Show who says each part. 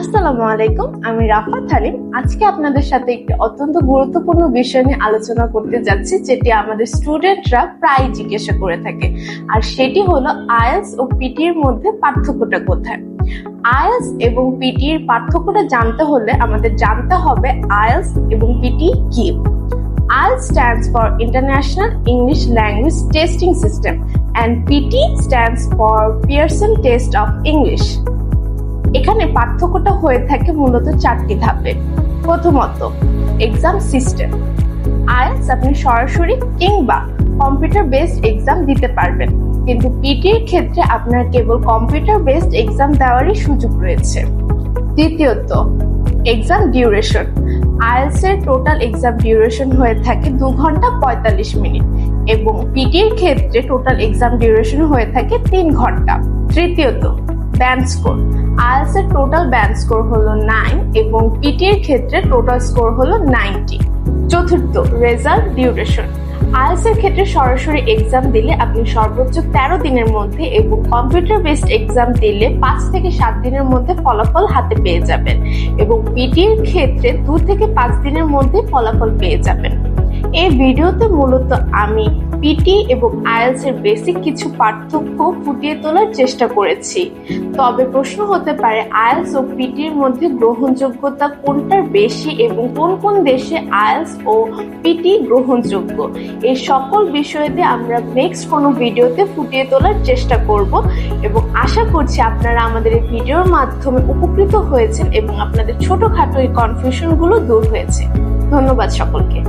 Speaker 1: আসসালামু আলাইকুম, আমি রাফাত হালিম আজকে আপনাদের সাথে একটি অত্যন্ত গুরুত্বপূর্ণ বিষয় নিয়ে আলোচনা করতে যাচ্ছি, যেটি আমাদের স্টুডেন্টরা প্রায় জিজ্ঞাসা করে থাকে। আর সেটি হলো আইএলস ও পিটির মধ্যে পার্থক্যটা কোথায়? আইএলস এবং পিটির পার্থক্যটা জানতে হলে আমাদের জানতে হবে আইএলস এবং পিটি কি। IELTS stands for International English Language Testing System and PT stands for Pearson Test of English. এখানে পার্থক্যটা হয়ে থাকে মূলত চারটি ধাপে। প্রথমত এক্সাম সিস্টেম আইএলস আপনি সরাসরি কিংবা কম্পিউটার বেসড এক্সাম দিতে পারবেন। কিন্তু পিটির ক্ষেত্রে আপনার কেবল কম্পিউটার বেসড এক্সাম দেওয়ারই সুযোগ রয়েছে। দ্বিতীয়ত এক্সাম ডিউরেশন আইএলস এর টোটাল এক্সাম ডিউরেশন হয়ে থাকে দু ঘণ্টা পঁয়তাল্লিশ মিনিট এবং পিটির ক্ষেত্রে টোটাল এক্সাম ডিউরেশন হয়ে থাকে তিন ঘণ্টা। তৃতীয়ত ব্যান্ড স্কোর আইএলস এর টোটাল ব্যান্ড স্কোর হলো নাইন এবং পিটির ক্ষেত্রে টোটাল স্কোর হলো নাইনটি চতুর্থ রেজাল্ট ডিউরেশন আইএলস এর ক্ষেত্রে সরাসরি এক্সাম দিলে আপনি সর্বোচ্চ তেরো দিনের মধ্যে এবং কম্পিউটার বেসড এক্সাম দিলে পাঁচ থেকে সাত দিনের মধ্যে ফলাফল হাতে পেয়ে যাবেন এবং পিটির ক্ষেত্রে দু থেকে পাঁচ দিনের মধ্যে ফলাফল পেয়ে যাবেন। এই ভিডিওতে মূলত আমি, পিটি এবং আইএলস এর বেসিক কিছু পার্থক্য ফুটিয়ে তোলার চেষ্টা করেছি। তবে প্রশ্ন হতে পারে আইএলস ও পিটির মধ্যে গ্রহণযোগ্যতা কোনটার বেশি এবং কোন কোন দেশে আইএলস ও পিটি গ্রহণযোগ্য? এই সকল বিষয়তে আমরা নেক্সট কোনো ভিডিওতে ফুটিয়ে তোলার চেষ্টা করব এবং আশা করছি আপনারা আমাদের এই ভিডিওর মাধ্যমে উপকৃত হয়েছেন এবং আপনাদের ছোটখাটো এই কনফিউশনগুলো দূর হয়েছে। ধন্যবাদ সকলকে।